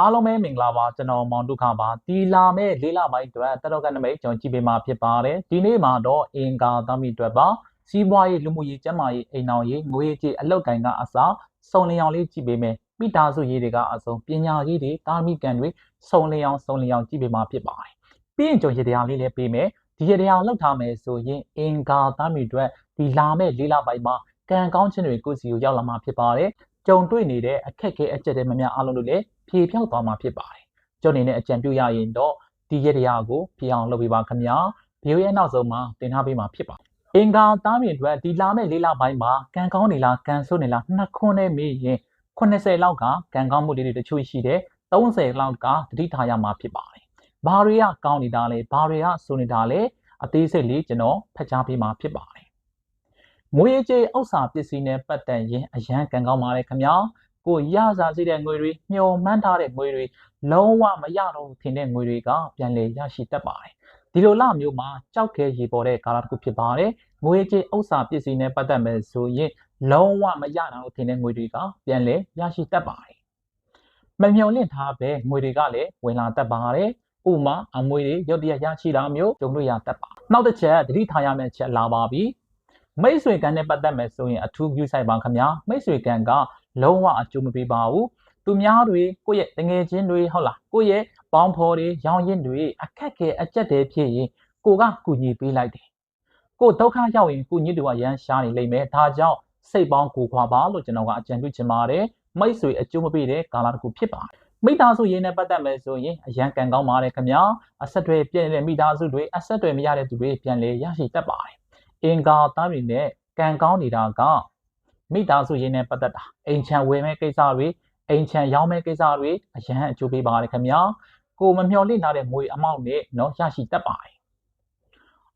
အားလုံးပဲမင်္ဂလာပါကျွန်တော်မောင်ဒုက္ခပါဒီလာမဲ့လေးလပိုင်းအတွက်တတော်ကနမိတ်ကျွန်တော်ကြည့်ပေးမှာဖြစ်ပါတယ်ဒီနေ့မှာတော့အင်္ဂါသမီအတွက်ပါစီးပွားရေးလူမှုရေးကျန်းမာရေးအိမ်အောင်ရေးငွေကြေးအလောက်ကိုင်ကအစားစုံလျောင်လေးကြည့်ပေးမယ်မိသားစုရေးတွေကအစုံပညာရေးတွေတာမိကန်တွေစုံလျောင်စုံလျောင်ကြည့်ပေးမှာဖြစ်ပါတယ်ပြီးရင်ကျွန်တော်ရေတရားလေးလည်းပေးမယ်ဒီရေတရားလောက်ထားမယ်ဆိုရင်အင်္ဂါသမီအတွက်ဒီလာမဲ့လေးလပိုင်းမှာကံကောင်းခြင်းတွေကိုစီကိုရောက်လာမှာဖြစ်ပါတယ်ကြုံတွေ့နေတဲ့အခက်အခဲအကျက်တွေမများအားလုံးတို့လည်း ဖြေဖြောက်သွားမှာဖြစ်ပါတယ်။ကျွန်နေနဲ့အကြံပြုရရင်တော့ဒီရက်တရားကိုဖြေအောင်လုပ်ပေးပါခင်ဗျာ။ဗီဒီယိုရဲ့နောက်ဆုံးမှာတင်ထားပေးမှာဖြစ်ပါတယ်။အင်္ဂါသားမြင်အတွက်ဒီလာမဲ့လေးလပိုင်းမှာကံကောင်းနေလားကံဆိုးနေလားနှစ်ခွန်းနဲ့မေးရင်80လောက်ကကံကောင်းမှုတွေတချို့ရှိတယ်30လောက်ကတတိထားရမှာဖြစ်ပါတယ်။ဘာတွေကကောင်းနေတာလဲဘာတွေကဆိုးနေတာလဲအသေးစိတ်လေးကျွန်တော်ဖတ်ကြားပေးမှာဖြစ်ပါတယ်။ငွေကြေးဥစ္စာပစ္စည်းနဲ့ပတ်သက်ရင်အရန်ကံကောင်းပါတယ်ခင်ဗျာ ကိုရစားစေတဲ့ငွေတွေမျှော်မှန်းထားတဲ့ငွေတွေလုံးဝမရတော့ထင်တဲ့ငွေတွေကပြန်လည်ရရှိတတ်ပါတယ်ဒီလိုလမျိုးမှာကြောက်ခဲရေပေါ်တဲ့ကာလတစ်ခုဖြစ်ပါတယ်ငွေကြေးဥစ္စာပစ္စည်းနဲ့ပတ်သက်မယ်ဆိုရင်လုံးဝမရတော့ထင်တဲ့ငွေတွေကပြန်လည်ရရှိတတ်ပါတယ်မမျှော်လင့်ထားပဲငွေတွေကလည်းဝင်လာတတ်ပါတယ်ဥမာအမွေတွေရုတ်တရက်ရရှိတာမျိုးကြုံလို့ရတတ်ပါနောက်တစ်ချက်သတိထားရမယ့်ချက်လာပါပြီမိတ်ဆွေကံနဲ့ပတ်သက်မယ်ဆိုရင်အထူးပြုဆိုင်ပါခင်ဗျာမိတ်ဆွေကံက လုံးဝအကျိုးမပေးပါဘူးသူများတွေကိုယ့်ရဲ့တငယ်ချင်းတွေဟုတ်လားကိုယ့်ရဲ့ပေါင်းဖော်တွေရောင်းရင်တွေအခက်ခဲအကျက်တွေဖြစ်ရင်ကိုကကူညီပေးလိုက်တယ်ကိုဒုက္ခရောက်ရင်ကူညီတူကရမ်းရှားနေလိမ့်မယ်ဒါကြောင့်စိတ်ပေါင်းကိုခွာပါလို့ကျွန်တော်ကအကြံပြုချင်ပါတယ်မိတ်ဆွေအကျိုးမပေးတဲ့ကာလတစ်ခုဖြစ်ပါတယ်မိသားစုရင်းနဲ့ပတ်သက်မယ်ဆိုရင်အရန်ကံကောင်းပါတယ်ခင်ဗျာအဆက်တွေပြည့်နေတဲ့မိသားစုတွေအဆက်တွေမရတဲ့သူတွေပြန်လေရရှိတတ်ပါတယ်အင်္ဂါသားတွေနဲ့ကံကောင်းနေတာက မိသားစုရင်းနဲ့ပတ်သက်တာအိမ်ချံဝယ်မဲ့ကိစ္စတွေအိမ်ချံရောင်းမဲ့ကိစ္စတွေအရန်အကျိုးပေးပါတယ်ခင်ဗျာကိုမမျှော်လင့်ထားတဲ့ငွေအမောက်နဲ့เนาะရရှိတတ်ပါတယ်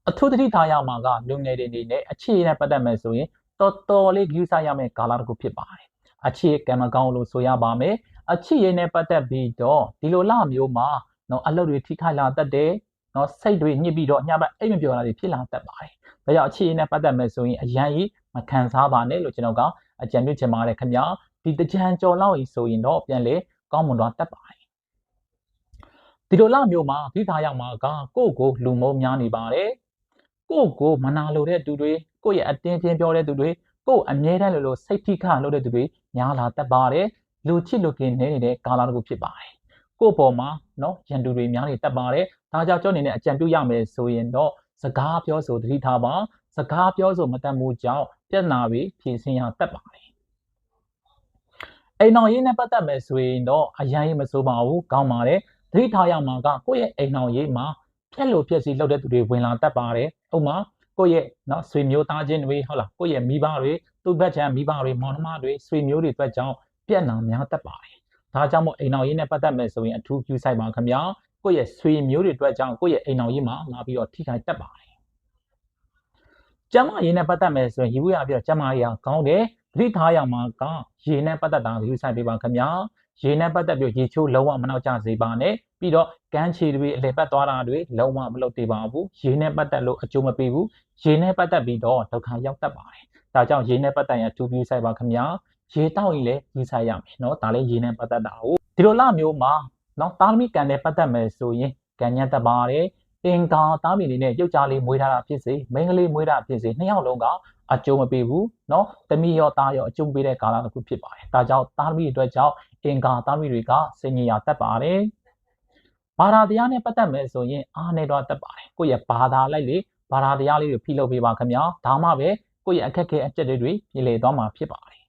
အထူးသတိထားရမှာကလူငယ်တွေအနေနဲ့အခြေအနေပတ်သက်မယ်ဆိုရင်တော်တော်လေးယူဆရမယ့်ကာလတစ်ခုဖြစ်ပါတယ်အခြေကံမကောင်းလို့ဆိုရပါမယ်အခြေရနဲ့ပတ်သက်ပြီးတော့ဒီလိုလမျိုးမှာเนาะအလုပ်တွေထိခိုက်လာတတ်တယ်เนาะစိတ်တွေညစ်ပြီးတော့ညဘက်အိမ်မပြောတာတွေဖြစ်လာတတ်ပါတယ် ။ဒါကြောင့်အခြေအနေနဲ့ပတ်သက်မယ်ဆိုရင်အရန်ကြီးမခံစားပါနဲ့လို့ကျွန်တော်ကအကြံပြုချင်ပါတယ်ခင်ဗျာ။ဒီတကြံကြော်လောက်ကြီးဆိုရင်တော့ပြန်လေကောင်းမွန်တော့တက်ပါတယ်။ဒီလိုလမျိုးမှာဒီသားရောက်မှာကကိုယ့်ကိုလူမုံများနေပါတယ်။ကိုယ့်ကိုမနာလိုတဲ့သူတွေကိုယ့်ရဲ့အတင်းချင်းပြောတဲ့သူတွေကိုယ့်အမြဲတမ်းလိုလိုစိတ်ထိခလုပ်တဲ့သူတွေညာလာတက်ပါတယ်။လူချစ်လူကင်းနေနေတဲ့ကာလတစ်ခုဖြစ်ပါတယ်။ကိုယ့်ပေါ်မှာနော်ရန်သူတွေများနေတက်ပါတယ်။ဒါကြောင့်ကြောင့်နေတဲ့အကြံပြုရမယ်ဆိုရင်တော့ စကားပြောဆိုသတိထားပါစကားပြောဆိုမတတ်မှုကြောင့်ပြဿနာတွေဖြေရှင်းရတတ်ပါတယ်အိမ်တော်ရေးနဲ့ပတ်သက်မယ်ဆိုရင်တော့အရန်ရေးမစိုးပါဘူးကောင်းပါတယ်သတိထားရမှာကကိုယ့်ရဲ့အိမ်တော်ရေးမှာဖြက်လို့ဖြက်စီလောက်တဲ့သူတွေဝင်လာတတ်ပါတယ်ဥပမာကိုယ့်ရဲ့နော်ဆွေမျိုးသားချင်းတွေဟုတ်လားကိုယ့်ရဲ့မိဘတွေသူ့ဘက်ချမ်းမိဘတွေမောင်နှမတွေဆွေမျိုးတွေအတွက်ကြောင့်ပြက်နာများတတ်ပါတယ်ဒါကြောင့်မို့အိမ်တော်ရေးနဲ့ပတ်သက်မယ်ဆိုရင်အထူးပြုဆိုင်ပါခင်ဗျာ ကိုယ့်ရဲ့ဆွေမျိုးတွေအတွက်ကြောင့်ကိုယ့်ရဲ့အိမ်တော်ရေးမှာလာပြီးတော့ထိခိုက်တတ်ပါတယ်ကျမရေနဲ့ပတ်သက်မယ်ဆိုရင်ရေဘူးရပြီးတော့ကျမရေကကောင်းတယ်သတိထားရမှာကရေနဲ့ပတ်သက်တာယူဆိုင်ပေးပါခင်ဗျာရေနဲ့ပတ်သက်ပြီးရေချိုးလုံးဝမနှောက်ကြစေပါနဲ့ပြီးတော့ကမ်းခြေတွေအလဲပတ်သွားတာတွေလုံးဝမလုပ်သေးပါဘူးရေနဲ့ပတ်သက်လို့အကျိုးမပေးဘူးရေနဲ့ပတ်သက်ပြီးတော့ဒုက္ခရောက်တတ်ပါတယ်ဒါကြောင့်ရေနဲ့ပတ်သက်ရင်2 view ဆိုင်ပါခင်ဗျာရေတောက်ရင်လည်းယူဆိုင်ရမယ်เนาะဒါလည်းရေနဲ့ပတ်သက်တာဟုတ်ဒီလိုလမျိုးမှာ เนาะသားသမီးကံနဲ့ပတ်သက်မယ်ဆိုရင်ကံညက်တတ်ပါတယ်အင်္ဂါသားမီနေနဲ့ရုပ်ကြားလေးမွေးထားတာဖြစ်စေမိန်းကလေးမွေးတာဖြစ်စေနှစ်ယောက်လုံးကအကျုံးမပေးဘူးเนาะတမီရောသားရောအကျုံးပေးတဲ့ကာလတစ်ခုဖြစ်ပါတယ်ဒါကြောင့်သားသမီအတွက်ကြောင့်အင်္ဂါသားမီတွေကစင်ញရာတက်ပါတယ်ဘာသာတရားနဲ့ပတ်သက်မယ်ဆိုရင်အားနေတော့တက်ပါတယ်ကိုယ့်ရဲ့ဘာသာလိုက်လေဘာသာတရားလေးတွေဖိလုပ်ပေးပါခင်ဗျာဒါမှပဲကိုယ့်ရဲ့အခက်အခဲအကျက်တွေပြည်လေသွားမှာဖြစ်ပါတယ်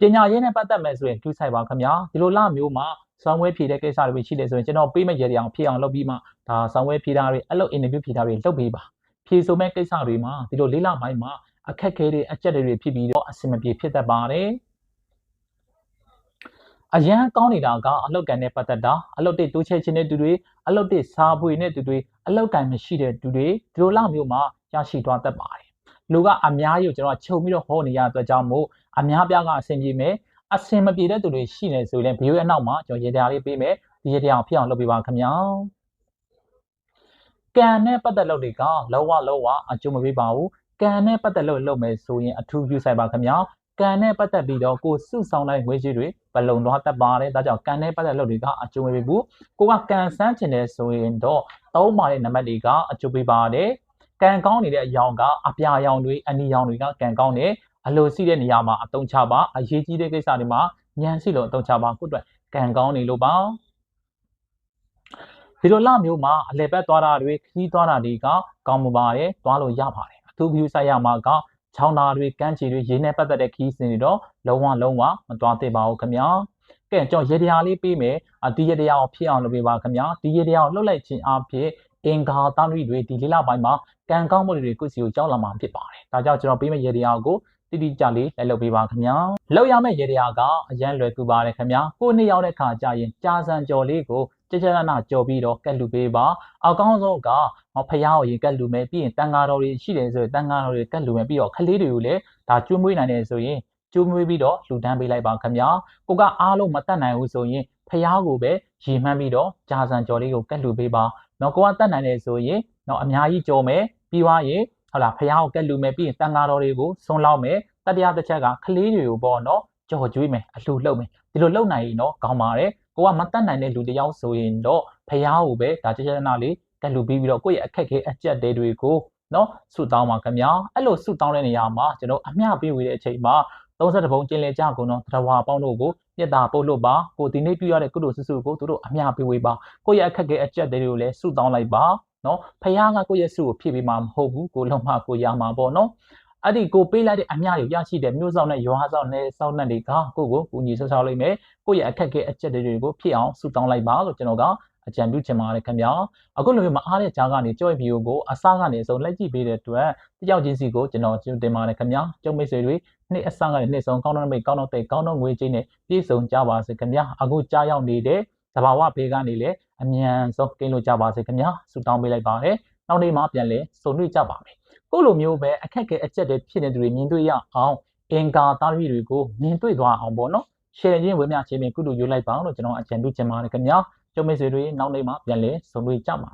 ပညာရေးနဲ့ပတ်သက်မယ်ဆိုရင်ကျူးဆိုင်ပါခင်ဗျာဒီလိုလမျိုးမှာ ဆောင်းဝဲဖြေတဲ့ကိစ္စတွေရှိတယ်ဆိုရင်ကျွန်တော်ပေးမဲ့ရေတွေအောင်ဖြေအောင်လုပ်ပြီးမှဒါဆောင်းဝဲဖြေတာတွေအဲ့လို interview ဖြေတာတွေလုပ်ပေးပါဖြေဆိုမဲ့ကိစ္စတွေမှာဒီလိုလေးလပိုင်းမှာအခက်ခဲတွေအကျက်တွေဖြစ်ပြီးတော့အဆင်မပြေဖြစ်တတ်ပါတယ်အရန်ကောင်းနေတာကအလုတ်ကန်နဲ့ပတ်သက်တာအလုတ်တွေတိုးချဲခြင်းတဲ့သူတွေအလုတ်တွေစားပွေတဲ့သူတွေအလုတ်ကန်မရှိတဲ့သူတွေဒီလိုလောက်မျိုးမှာရရှိသွားတတ်ပါတယ်လူကအများကြီးကိုကျွန်တော်ခြုံပြီးတော့ဟောနေရတဲ့အတွက်ကြောင့်မို့အများပြားကအဆင်ပြေမယ် အဆင်မပြေတဲ့သူတွေရှိနေဆိုရင်ဗီဒီယိုရဲ့နောက်မှာကျွန်တော်ရေတရားလေးပေးမယ်ဒီရေတရားကိုဖြစ်အောင်လုပ်ပေးပါခင်ဗျာကံနဲ့ပတ်သက်လို့တွေကလောဝလောဝအကျိုးမပေးပါဘူးကံနဲ့ပတ်သက်လို့လုပ်မယ်ဆိုရင်အထူးပြုဆိုင်ပါခင်ဗျာကကံနဲ့ပတ်သက်ပြီးတော့ကိုစုဆောင်တဲ့ငွေကြေးတွေဘလုံသွားတတ်ပါတယ်ဒါကြောင့်ကံနဲ့ပတ်သက်လို့တွေကအကျိုးမပေးဘူးကိုကကံစမ်းချင်တယ်ဆိုရင်တော့သုံးပါတဲ့နံပါတ်တွေကအကျိုးပေးပါတယ်ကံကောင်းနေတဲ့အယောင်ကအပြာရောင်တွေအနီရောင်တွေကကံကောင်းတယ် အလိုရှိတဲ့နေရာမှာအသုံးချပါအရေးကြီးတဲ့ကိစ္စတွေမှာညံစီလို့အသုံးချပါကိုအတွက်ကံကောင်းနေလို့ပါဒီလိုလမျိုးမှာအလဲပတ်သွားတာတွေခီးသွားတာတွေကကောင်းမှုပါတယ်သွားလို့ရပါတယ်အထူး view ဆိုင်ရမှာကချောင်းသားတွေကမ်းခြေတွေရေနဲ့ပတ်သက်တဲ့ခီးစဉ်တွေတော့လုံးဝလုံးဝမသွားသင့်ပါဘူးခင်ဗျာကဲကျွန်တော်ရေတရားလေးပေးမယ်အဒီရေတရားကိုဖြစ်အောင်လုပ်ပေးပါခင်ဗျာဒီရေတရားကိုလှုပ်လိုက်ခြင်းအဖြစ်အင်္ဂါတနွိတွေဒီလေးလပိုင်းမှာကံကောင်းမှုတွေကိုစီကိုကြောက်လာမှာဖြစ်ပါတယ်ဒါကြောင့်ကျွန်တော်ပေးမယ့်ရေတရားကို တိတိကျလေးလိုက်လုပ်ပေးပါခင်ဗျာလောက်ရမယ့်ရေတရားကအရန်လွယ်ကူပါတယ်ခင်ဗျာကိုနှစ်ယောက်တဲ့ခါကြာရင်ကြာစံကြော်လေးကိုကြကြနာနာကြော်ပြီးတော့ကက်လူပေးပါအကောင်းဆုံးကဖះကိုရင်ကက်လူမယ်ပြီးရင်တန်ဃာတော်တွေရှိတယ်ဆိုရင်တန်ဃာတော်တွေကက်လူမယ်ပြီးတော့ခလေးတွေကိုလည်းဒါကျွေးမွေးနိုင်တယ်ဆိုရင်ကျွေးမွေးပြီးတော့လှူဒန်းပေးလိုက်ပါခင်ဗျာကိုကအားလုံးမတတ်နိုင်ဘူးဆိုရင်ဖះကိုပဲရေမှန်းပြီးတော့ကြာစံကြော်လေးကိုကက်လူပေးပါနော်ကိုကတတ်နိုင်တယ်ဆိုရင်နော်အများကြီးကြော်မယ်ပြီးွားရင် ဟုတ်လားဖះကိုကက်လူမယ်ပြီးရင်တန်ဃာတော်တွေကိုဆွန်းလောက်မယ်တတရားတစ်ချက်ကခလေးတွေကိုပေါ့နော်ကြော်ကျွေးမယ်အလှူလုပ်မယ်ဒီလိုလုပ်နိုင်ရင်တော့ကောင်းပါတယ်ကိုကမတတ်နိုင်တဲ့လူတယောက်ဆိုရင်တော့ဖះကိုပဲဒါကြကြနာလေးတက်လူပြီးပြီးတော့ကိုယ့်ရဲ့အခက်ခဲအကျက်တဲတွေကိုနော်ဆုတောင်းပါခင်ဗျာအဲ့လိုဆုတောင်းတဲ့နေရာမှာကျွန်တော်အမျှပေးဝေတဲ့အချိန်မှာ30ပုံကျင်းလဲကြကုန်တော့တရဝါပေါင်းတို့ကိုပြက်တာပို့လို့ပါကိုဒီနေ့ပြုရတဲ့ကုသိုလ်စုစုကိုသူတို့အမျှပေးဝေပါကိုယ့်ရဲ့အခက်ခဲအကျက်တဲတွေကိုလည်းဆုတောင်းလိုက်ပါ နော်ဖះကကိုယ့်ရဲ့ဆုကိုဖြည့်ပေးမှာမဟုတ်ဘူးကိုလုံးမကိုရမှာပေါ့နော်အဲ့ဒီကိုပေးလိုက်တဲ့အမျှကိုရရှိတဲ့မျိုးဆောင်နဲ့ရွာဆောင်နဲ့စောင်းနဲ့တွေကကိုကိုကူညီဆောက်ရှောက်လိုက်မယ်ကိုယ့်ရဲ့အခက်ခဲအကျက်တွေကိုဖြစ်အောင်ဆုတောင်းလိုက်ပါလို့ကျွန်တော်ကအကြံပြုချင်ပါတယ်ခင်ဗျာအခုလိုမျိုးမအားတဲ့ကြားကနေကြော့ဗီဒီယိုကိုအစားကနေအစုံလိုက်ကြည့်ပေးတဲ့အတွက်တယောက်ချင်းစီကိုကျွန်တော်ကျေးဇူးတင်ပါတယ်ခင်ဗျာကျုံမိတ်ဆွေတွေနေ့အစားကနေနေ့ဆုံးကောင်းတော့မိတ်ကောင်းတော့တဲ့ကောင်းတော့ငွေချင်းနဲ့ပြည့်စုံကြပါစေခင်ဗျာအခုကြားရောက်နေတဲ့သဘာဝဘေးကနေလည်း အမြန်ဆုံးကင်းလို့ကြပါစေခင်ဗျာဆုတောင်းပေးလိုက်ပါတယ်နောက်နေ့မှပြန်လဲဆုံတွေ့ကြပါမယ်ကိုလိုမျိုးပဲအခက်အခဲအကျက်တွေဖြစ်နေသူတွေမြင်တွေ့ရအောင်အင်ကာသားရီတွေကိုမြင်တွေ့သွားအောင်ပေါ့နော် share ချင်းဝေမျှခြင်းဖြင့်ကုတူယူလိုက်ပါလို့ကျွန်တော်အကြံပြုချင်ပါတယ်ခင်ဗျာကျုံမိတ်ဆွေတွေနောက်နေ့မှပြန်လဲဆုံတွေ့ကြပါ